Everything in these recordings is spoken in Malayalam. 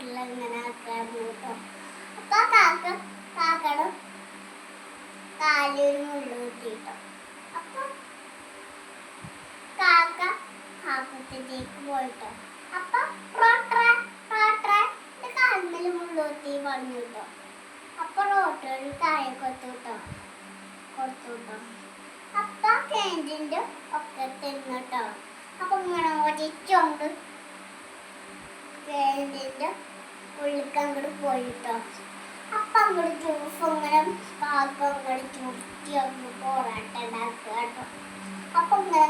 ദിവസം ഇങ്ങനെ ആക്കായിരുന്നു കേട്ടോ. അപ്പൊ കാക്ക കാക്കയുടെ കാലൊരു മുള്ളു കുത്തിട്ടോ അപ്പൊ കാക്ക കാക്കത്തേക്ക് പോയിട്ടോ അപ്പൊ റോട്ടറ റോട്ടറ കാൽമേൽ മുള്ളൂത്തി പറഞ്ഞു കേട്ടോ. അപ്പൊ റോട്ടോയിൽ താഴെ കൊടുത്തു കേട്ടോ. കൊടുത്തു കേട്ടോ. ഒക്കെ തിന്നിട്ടോ അപ്പൊ ഇങ്ങനെ ഒരിച്ചുണ്ട് ക്യാന്റീന്റെ ഉള്ളിക്ക് അങ്ങോട്ട് പോയിട്ടോ. അപ്പൊ അങ്ങോട്ട് ജ്യൂസ് ഇങ്ങനെ പാപ്പം അങ്ങോട്ട് ചുറ്റി അങ്ങ് പോറാട്ടം ഉണ്ടാക്കുക കേട്ടോ. അപ്പം ഇങ്ങനെ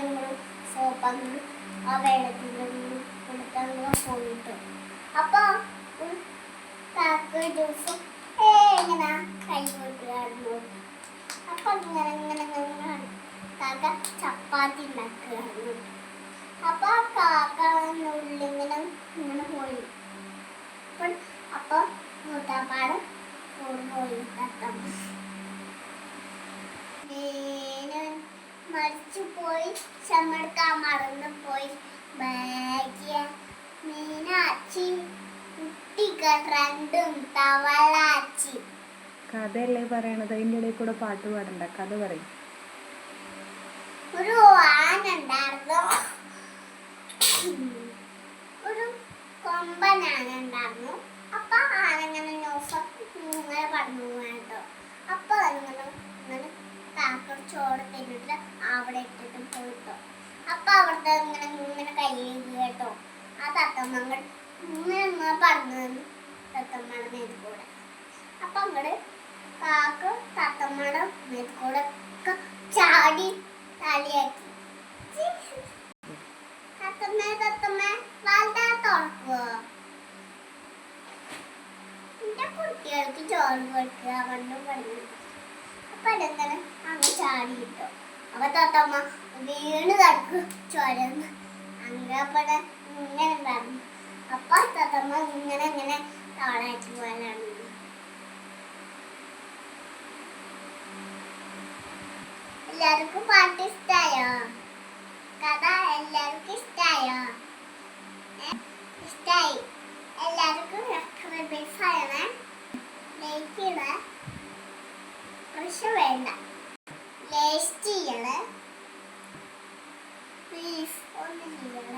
ഇങ്ങനെ സോപ്പ് അങ്ങോട്ട് ആ വെള്ളത്തിൽ പോയിട്ടോ അപ്പൊ കാക്ക ജ്യൂസ് ഏ ഇങ്ങനെ കൈ കൊടുക്കുകയായിരുന്നു അപ്പൊ ഇങ്ങനെ ഇങ്ങനെ കാക്ക ചപ്പാത്തി ഉണ്ടാക്കുകയായിരുന്നു. അപ്പം ആ കാക്ക ഉള്ളിങ്ങനെ ഇങ്ങനെ പോയി. അപ്പോൾ അപ്പൊ മൂത്താപ്പാട് പോയി. തത്തമ്മ മീനൻ മരിച്ചു പോയി. ചമെടുക്കാൻ മറന്നു പോയി. ഭാഗ്യ മീനാച്ചി കുട്ടിക്ക് രണ്ടും തവളാച്ചി. കഥയല്ലേ പറയണത്? അതിന്റെ ഇടയിൽ കൂടെ പാട്ട് പാടണ്ട. കഥ പറയും. ഒരു ആന ഉണ്ടായിരുന്നു ഒരു കൊമ്പൻ ആന ഉണ്ടായിരുന്നു അപ്പൊ ആന ഇങ്ങനെ ന്യൂസ് ഇങ്ങനെ പറഞ്ഞു കേട്ടോ അപ്പൊ ഇങ്ങനെ ഇങ്ങനെ കാക്ക ചോറ് തിന്നിട്ട് അവിടെ ഇട്ടിട്ട് പോയിട്ടോ. അപ്പൊ അവിടുത്തെ ഇങ്ങനെ ഇങ്ങനെ കയ്യിൽ കേട്ടോ. ആ തത്തമ്മങ്ങൾ ഇങ്ങനെ പറഞ്ഞു തന്നു തത്തമ്മയുടെ കൂടെ അപ്പൊ അങ്ങട് കാക്ക തത്തമ്മയുടെ മേത്ത് കൂടെ ചാടി തലയാക്കി തത്തമ്മേ തത്തമ്മേ വാൽതാ തുറക്കുവോ എന്റെ ചോറ് കൊടുക്കുക പണ്ട് പറഞ്ഞു അപ്പൊ അതെങ്ങനെ ചാടി കിട്ടും അപ്പൊ തത്തമ്മ വീണ് കിടക്കും ചോരന്ന്. അങ്ങപ്പടെ ഇങ്ങനെ ഉണ്ടായിരുന്നു. അപ്പൊ തത്തമ്മ ഇങ്ങനെ ഇങ്ങനെ താളായിട്ട് പോകാനാണ് എല്ലാവർക്കും പാട്ട് ഇഷ്ടായോ? കഥ എല്ലാവർക്കും ഇഷ്ടായോ ഏ? ഇഷ്ടായി എല്ലാവർക്കും സബ്സ്ക്രൈബേഴ്സ് ആയണേ ചെയ്യണേ പക്ഷെ വേണ്ട. ലേസ്റ്റ് ചെയ്യണേ പ്ലീസ് ഒന്ന് ചെയ്യണേ